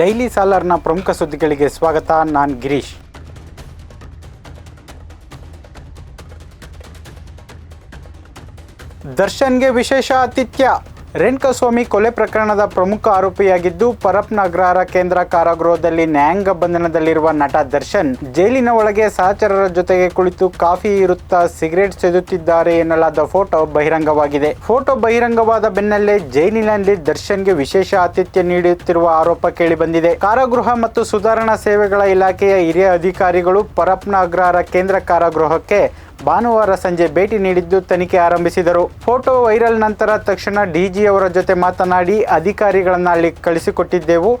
Daily ಸಾಲರ್ನ ಪ್ರಮುಖ ಸುದ್ದಿಗಳಿಗೆ ಸ್ವಾಗತ ನಾನು ಗಿರೀಶ್. ದರ್ಶನ್ಗೆ ವಿಶೇಷ ಆತಿಥ್ಯ. ರೇಣುಕಾಸ್ವಾಮಿ ಕೊಲೆ ಪ್ರಕರಣದ ಪ್ರಮುಖ ಆರೋಪಿಯಾಗಿದ್ದು ಪರಪ್ನ ಅಗ್ರಹಾರ ಕೇಂದ್ರ ಕಾರಾಗೃಹದಲ್ಲಿ ನ್ಯಾಯಾಂಗ ಬಂಧನದಲ್ಲಿರುವ ನಟ ದರ್ಶನ್ ಜೈಲಿನ ಒಳಗೆ ಸಹಚರರ ಜೊತೆಗೆ ಕುಳಿತು ಕಾಫಿ ಇರುತ್ತಾ ಸಿಗರೇಟ್ ಸೇದುತ್ತಿದ್ದಾರೆ ಎನ್ನಲಾದ ಫೋಟೋ ಬಹಿರಂಗವಾಗಿದೆ. ಫೋಟೋ ಬಹಿರಂಗವಾದ ಬೆನ್ನಲ್ಲೇ ಜೈಲಿನಲ್ಲಿ ದರ್ಶನ್ಗೆ ವಿಶೇಷ ಆತಿಥ್ಯ ನೀಡುತ್ತಿರುವ ಆರೋಪ ಕೇಳಿಬಂದಿದೆ. ಕಾರಾಗೃಹ ಮತ್ತು ಸುಧಾರಣಾ ಸೇವೆಗಳ ಇಲಾಖೆಯ ಹಿರಿಯ ಅಧಿಕಾರಿಗಳು ಪರಪ್ನ ಅಗ್ರಹಾರ ಕೇಂದ್ರ ಕಾರಾಗೃಹಕ್ಕೆ ಭಾನುವಾರ ಸಂಜೆ ಭೇಟಿ ನೀಡಿದ್ದು ತನಿಖೆ ಆರಂಭಿಸಿದರು. ಫೋಟೋ ವೈರಲ್ ನಂತರ ತಕ್ಷಣ ಡಿಜಿ ಅವರ ಜೊತೆ ಮಾತನಾಡಿ, ಅಧಿಕಾರಿಗಳನ್ನು ಅಲ್ಲಿ ಕಳಿಸಿಕೊಟ್ಟಿದ್ದೆವು.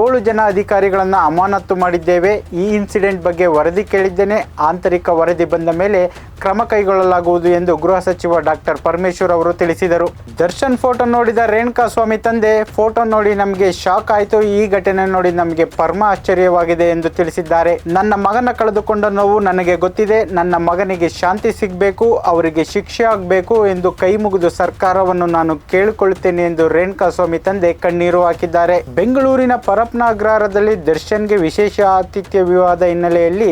ಏಳು ಜನ ಅಧಿಕಾರಿಗಳನ್ನು ಅಮಾನತ್ತು ಮಾಡಿದ್ದೇವೆ. ಈ ಇನ್ಸಿಡೆಂಟ್ ಬಗ್ಗೆ ವರದಿ ಕೇಳಿದ್ದೇನೆ. ಆಂತರಿಕ ವರದಿ ಬಂದ ಮೇಲೆ ಕ್ರಮ ಕೈಗೊಳ್ಳಲಾಗುವುದು ಎಂದು ಗೃಹ ಸಚಿವ ಡಾಕ್ಟರ್ ಪರಮೇಶ್ವರ್ ಅವರು ತಿಳಿಸಿದರು. ದರ್ಶನ್ ಫೋಟೋ ನೋಡಿದ ರೇಣುಕಾ ಸ್ವಾಮಿ ತಂದೆ. ಫೋಟೋ ನೋಡಿ ನಮಗೆ ಶಾಕ್ ಆಯಿತು. ಈ ಘಟನೆ ನೋಡಿ ನಮಗೆ ಪರಮ ಆಶ್ಚರ್ಯವಾಗಿದೆ ಎಂದು ತಿಳಿಸಿದ್ದಾರೆ. ನನ್ನ ಮಗನ ಕಳೆದುಕೊಂಡ ನೋವು ನನಗೆ ಗೊತ್ತಿದೆ. ನನ್ನ ಮಗನಿಗೆ ಶಾಂತಿ ಸಿಗಬೇಕು, ಅವರಿಗೆ ಶಿಕ್ಷೆ ಆಗಬೇಕು ಎಂದು ಕೈ ಮುಗಿದು ಸರ್ಕಾರವನ್ನು ನಾನು ಕೇಳಿಕೊಳ್ಳುತ್ತೇನೆ ಎಂದು ರೇಣುಕಾ ಸ್ವಾಮಿ ತಂದೆ ಕಣ್ಣೀರು ಹಾಕಿದ್ದಾರೆ. ಬೆಂಗಳೂರಿನ ಪರಪ್ನ ಅಗ್ರಹಾರದಲ್ಲಿ ದರ್ಶನ್ಗೆ ವಿಶೇಷ ಆತಿಥ್ಯ ವಿವಾದ ಹಿನ್ನೆಲೆಯಲ್ಲಿ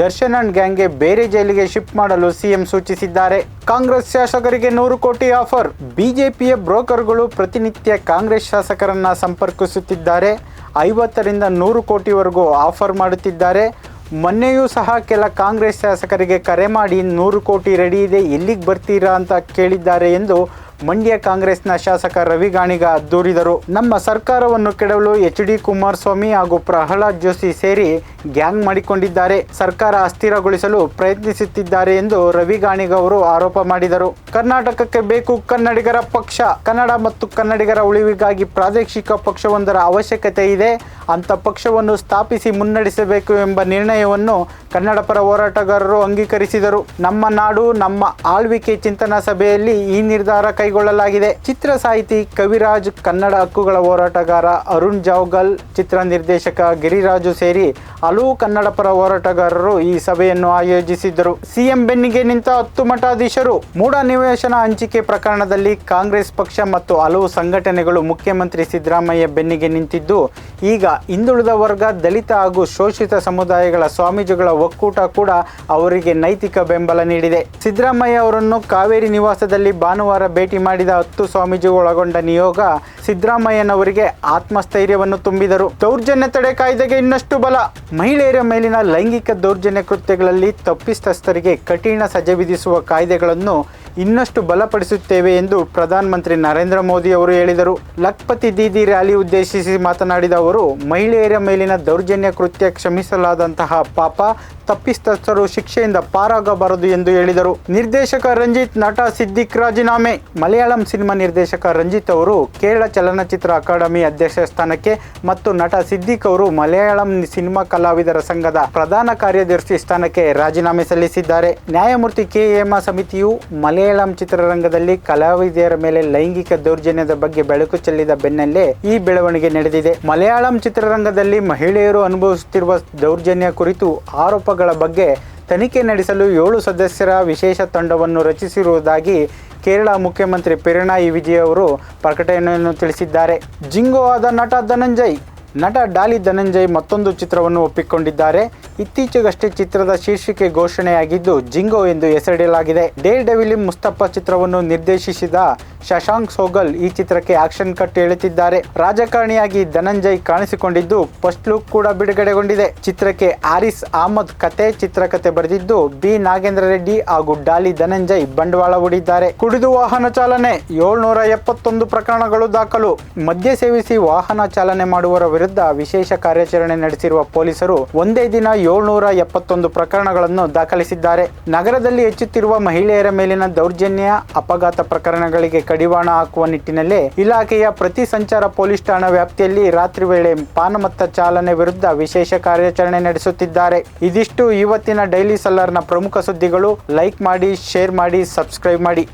ದರ್ಶನ್ ಅಂಡ್ ಗ್ಯಾಂಗ್ಗೆ ಬೇರೆ ಜೈಲಿಗೆ ಶಿಫ್ಟ್ ಮಾಡಲು ಸಿಎಂ ಸೂಚಿಸಿದ್ದಾರೆ. ಕಾಂಗ್ರೆಸ್ ಶಾಸಕರಿಗೆ ನೂರು ಕೋಟಿ ಆಫರ್. ಬಿಜೆಪಿಯ ಬ್ರೋಕರ್ಗಳು ಪ್ರತಿನಿತ್ಯ ಕಾಂಗ್ರೆಸ್ ಶಾಸಕರನ್ನ ಸಂಪರ್ಕಿಸುತ್ತಿದ್ದಾರೆ. ಐವತ್ತರಿಂದ ನೂರು ಕೋಟಿವರೆಗೂ ಆಫರ್ ಮಾಡುತ್ತಿದ್ದಾರೆ. ಮೊನ್ನೆಯೂ ಸಹ ಕೆಲ ಕಾಂಗ್ರೆಸ್ ಶಾಸಕರಿಗೆ ಕರೆ ಮಾಡಿ ನೂರು ಕೋಟಿ ರೆಡಿ ಇದೆ, ಎಲ್ಲಿಗೆ ಬರ್ತೀರಾ ಅಂತ ಕೇಳಿದ್ದಾರೆ ಎಂದು ಮಂಡ್ಯ ಕಾಂಗ್ರೆಸ್ನ ಶಾಸಕ ರವಿ ಗಾಣಿಗ ದೂರಿದರು. ನಮ್ಮ ಸರ್ಕಾರವನ್ನು ಕೆಡವಲು ಎಚ್ ಡಿ ಕುಮಾರಸ್ವಾಮಿ ಹಾಗೂ ಪ್ರಹ್ಲಾದ್ ಜೋಶಿ ಸೇರಿ ಗ್ಯಾಂಗ್ ಮಾಡಿಕೊಂಡಿದ್ದಾರೆ. ಸರ್ಕಾರ ಅಸ್ಥಿರಗೊಳಿಸಲು ಪ್ರಯತ್ನಿಸುತ್ತಿದ್ದಾರೆ ಎಂದು ರವಿ ಗಾಣಿಗ ಅವರು ಆರೋಪ ಮಾಡಿದರು. ಕರ್ನಾಟಕಕ್ಕೆ ಬೇಕು ಕನ್ನಡಿಗರ ಪಕ್ಷ. ಕನ್ನಡ ಮತ್ತು ಕನ್ನಡಿಗರ ಉಳಿವಿಗಾಗಿ ಪ್ರಾದೇಶಿಕ ಪಕ್ಷವೊಂದರ ಅವಶ್ಯಕತೆ ಇದೆ. ಅಂತ ಪಕ್ಷವನ್ನು ಸ್ಥಾಪಿಸಿ ಮುನ್ನಡೆಸಬೇಕು ಎಂಬ ನಿರ್ಣಯವನ್ನು ಕನ್ನಡ ಪರ ಹೋರಾಟಗಾರರು ಅಂಗೀಕರಿಸಿದರು. ನಮ್ಮ ನಾಡು, ನಮ್ಮ ಆಳ್ವಿಕೆ ಚಿಂತನಾ ಸಭೆಯಲ್ಲಿ ಈ ನಿರ್ಧಾರ ಕೈಗೊಳ್ಳಲಾಗಿದೆ. ಚಿತ್ರ ಸಾಹಿತಿ ಕವಿರಾಜ್, ಕನ್ನಡ ಹಕ್ಕುಗಳ ಹೋರಾಟಗಾರ ಅರುಣ್ ಜಾವ್ಗಲ್, ಚಿತ್ರ ನಿರ್ದೇಶಕ ಗಿರಿರಾಜು ಸೇರಿ ಹಲವು ಕನ್ನಡ ಪರ ಹೋರಾಟಗಾರರು ಈ ಸಭೆಯನ್ನು ಆಯೋಜಿಸಿದ್ದರು. ಸಿಎಂ ಬೆನ್ನಿಗೆ ನಿಂತ ಹತ್ತು ಮಠಾಧೀಶರು, ಮೂಢ ನಿವೇಶನ ಹಂಚಿಕೆ ಪ್ರಕರಣದಲ್ಲಿ ಕಾಂಗ್ರೆಸ್ ಪಕ್ಷ ಮತ್ತು ಹಲವು ಸಂಘಟನೆಗಳು ಮುಖ್ಯಮಂತ್ರಿ ಸಿದ್ದರಾಮಯ್ಯ ಬೆನ್ನಿಗೆ ನಿಂತಿದ್ದು, ಈಗ ಹಿಂದುಳಿದ ವರ್ಗ, ದಲಿತ ಹಾಗೂ ಶೋಷಿತ ಸಮುದಾಯಗಳ ಸ್ವಾಮೀಜಿಗಳ ಒಕ್ಕೂಟ ಕೂಡ ಅವರಿಗೆ ನೈತಿಕ ಬೆಂಬಲ ನೀಡಿದೆ. ಸಿದ್ದರಾಮಯ್ಯ ಅವರನ್ನು ಕಾವೇರಿ ನಿವಾಸದಲ್ಲಿ ಭಾನುವಾರ ಭೇಟಿ ಮಾಡಿದ ಹತ್ತು ಸ್ವಾಮೀಜಿ ಒಳಗೊಂಡ ನಿಯೋಗ ಸಿದ್ದರಾಮಯ್ಯನವರಿಗೆ ಆತ್ಮಸ್ಥೈರ್ಯವನ್ನು ತುಂಬಿದರು. ದೌರ್ಜನ್ಯ ತಡೆ ಕಾಯ್ದೆಗೆ ಇನ್ನಷ್ಟು ಬಲ. ಮಹಿಳೆಯರ ಮೇಲಿನ ಲೈಂಗಿಕ ದೌರ್ಜನ್ಯ ಕೃತ್ಯಗಳಲ್ಲಿ ತಪ್ಪಿಸ್ತಸ್ಥರಿಗೆ ಕಠಿಣ ಸಜೆ ವಿಧಿಸುವ ಕಾಯ್ದೆಗಳನ್ನು ಇನ್ನಷ್ಟು ಬಲಪಡಿಸುತ್ತೇವೆ ಎಂದು ಪ್ರಧಾನಮಂತ್ರಿ ನರೇಂದ್ರ ಮೋದಿ ಅವರು ಹೇಳಿದರು. ಲಖ್ಪತಿ ದೀದಿ ರ್ಯಾಲಿ ಉದ್ದೇಶಿಸಿ ಮಾತನಾಡಿದ ಅವರು, ಮಹಿಳೆಯರ ಮೇಲಿನ ದೌರ್ಜನ್ಯ ಕೃತ್ಯ ಕ್ಷಮಿಸಲಾದಂತಹ ಪಾಪ ತಪ್ಪಿಸ್ತಸ್ಥರು ಶಿಕ್ಷೆಯಿಂದ ಪಾರಾಗಬಾರದು ಎಂದು ಹೇಳಿದರು. ನಿರ್ದೇಶಕ ರಂಜಿತ್ ನಟ ಸಿದ್ದಿಕ್ ರಾಜೀನಾಮೆ. ಮಲಯಾಳಂ ಸಿನಿಮಾ ನಿರ್ದೇಶಕ ರಂಜಿತ್ ಅವರು ಕೇರಳ ಚಲನಚಿತ್ರ ಅಕಾಡೆಮಿ ಅಧ್ಯಕ್ಷ ಸ್ಥಾನಕ್ಕೆ ಮತ್ತು ನಟ ಸಿದ್ದಿಕ್ ಅವರು ಮಲಯಾಳಂ ಸಿನಿಮಾ ಕಲಾವಿದರ ಸಂಘದ ಪ್ರಧಾನ ಕಾರ್ಯದರ್ಶಿ ಸ್ಥಾನಕ್ಕೆ ರಾಜೀನಾಮೆ ಸಲ್ಲಿಸಿದ್ದಾರೆ. ನ್ಯಾಯಮೂರ್ತಿ ಕೆ ಸಮಿತಿಯು ಮಲಯಾಳಂ ಚಿತ್ರರಂಗದಲ್ಲಿ ಕಲಾವಿದೆಯರ ಮೇಲೆ ಲೈಂಗಿಕ ದೌರ್ಜನ್ಯದ ಬಗ್ಗೆ ಬೆಳಕು ಚೆಲ್ಲಿದ ಬೆನ್ನಲ್ಲೇ ಈ ಬೆಳವಣಿಗೆ ನಡೆದಿದೆ. ಮಲಯಾಳಂ ಚಿತ್ರರಂಗದಲ್ಲಿ ಮಹಿಳೆಯರು ಅನುಭವಿಸುತ್ತಿರುವ ದೌರ್ಜನ್ಯ ಕುರಿತು ಆರೋಪಗಳ ಬಗ್ಗೆ ತನಿಖೆ ನಡೆಸಲು ಏಳು ಸದಸ್ಯರ ವಿಶೇಷ ತಂಡವನ್ನು ರಚಿಸಿರುವುದಾಗಿ ಕೇರಳ ಮುಖ್ಯಮಂತ್ರಿ ಪಿರಣಾಯಿ ವಿಜಯ್ ಅವರು ಪ್ರಕಟಣೆಯನ್ನು ತಿಳಿಸಿದ್ದಾರೆ. ಜಿಂಗೋ ಆದ ನಟ ಧನಂಜಯ್, ನಟ ಡಾಲಿ ಧನಂಜಯ್ ಮತ್ತೊಂದು ಚಿತ್ರವನ್ನು ಒಪ್ಪಿಕೊಂಡಿದ್ದಾರೆ. ಇತ್ತೀಚೆಗಷ್ಟೇ ಚಿತ್ರದ ಶೀರ್ಷಿಕೆ ಘೋಷಣೆಯಾಗಿದ್ದು ಜಿಂಗೋ ಎಂದು ಹೆಸರಿಡಲಾಗಿದೆ. ಡೇರ್ ಡೆವಿಲಿ ಮುಸ್ತಫಾ ಚಿತ್ರವನ್ನು ನಿರ್ದೇಶಿಸಿದ ಶಶಾಂಕ್ ಸೋಗಲ್ ಈ ಚಿತ್ರಕ್ಕೆ ಆಕ್ಷನ್ ಕಟ್ ಹೇಳುತ್ತಿದ್ದಾರೆ ರಾಜಕಾರಣಿಯಾಗಿ ಧನಂಜಯ್ ಕಾಣಿಸಿಕೊಂಡಿದ್ದು, ಫಸ್ಟ್ ಲುಕ್ ಕೂಡ ಬಿಡುಗಡೆಗೊಂಡಿದೆ. ಚಿತ್ರಕ್ಕೆ ಆರಿಸ್ ಅಹಮದ್ ಕತೆ ಚಿತ್ರಕಥೆ ಬರೆದಿದ್ದು, ಬಿ. ನಾಗೇಂದ್ರ ರೆಡ್ಡಿ ಹಾಗೂ ಡಾಲಿ ಧನಂಜಯ್ ಬಂಡವಾಳ ಹೂಡಿದ್ದಾರೆ. ಕುಡಿದು ವಾಹನ ಚಾಲನೆ, ಏಳ್ನೂರ ಎಪ್ಪತ್ತೊಂದು ಪ್ರಕರಣಗಳು ದಾಖಲು. ಮದ್ಯ ಸೇವಿಸಿ ವಾಹನ ಚಾಲನೆ ಮಾಡುವವರ ವಿರುದ್ಧ ವಿಶೇಷ ಕಾರ್ಯಾಚರಣೆ ನಡೆಸಿರುವ ಪೊಲೀಸರು ಒಂದೇ ದಿನ ಏಳ್ನೂರ ಎಪ್ಪತ್ತೊಂದು ಪ್ರಕರಣಗಳನ್ನು ದಾಖಲಿಸಿದ್ದಾರೆ. ನಗರದಲ್ಲಿ ಹೆಚ್ಚುತ್ತಿರುವ ಮಹಿಳೆಯರ ಮೇಲಿನ ದೌರ್ಜನ್ಯ, ಅಪಘಾತ ಪ್ರಕರಣಗಳಿಗೆ ಕಡಿವಾಣ ಹಾಕುವ ನಿಟ್ಟಿನಲ್ಲಿ ಇಲಾಖೆಯ ಪ್ರತಿ ಸಂಚಾರ ಪೊಲೀಸ್ ಠಾಣಾ ವ್ಯಾಪ್ತಿಯಲ್ಲಿ ರಾತ್ರಿ ವೇಳೆ ಪಾನಮತ್ತ ಚಾಲನೆ ವಿರುದ್ಧ ವಿಶೇಷ ಕಾರ್ಯಾಚರಣೆ ನಡೆಸುತ್ತಿದ್ದಾರೆ. ಇದಿಷ್ಟು ಇವತ್ತಿನ ಡೈಲಿ ಸಲ್ಲರ್ನ ಪ್ರಮುಖ ಸುದ್ದಿಗಳು. ಲೈಕ್ ಮಾಡಿ, ಶೇರ್ ಮಾಡಿ, ಸಬ್ಸ್ಕ್ರೈಬ್ ಮಾಡಿ.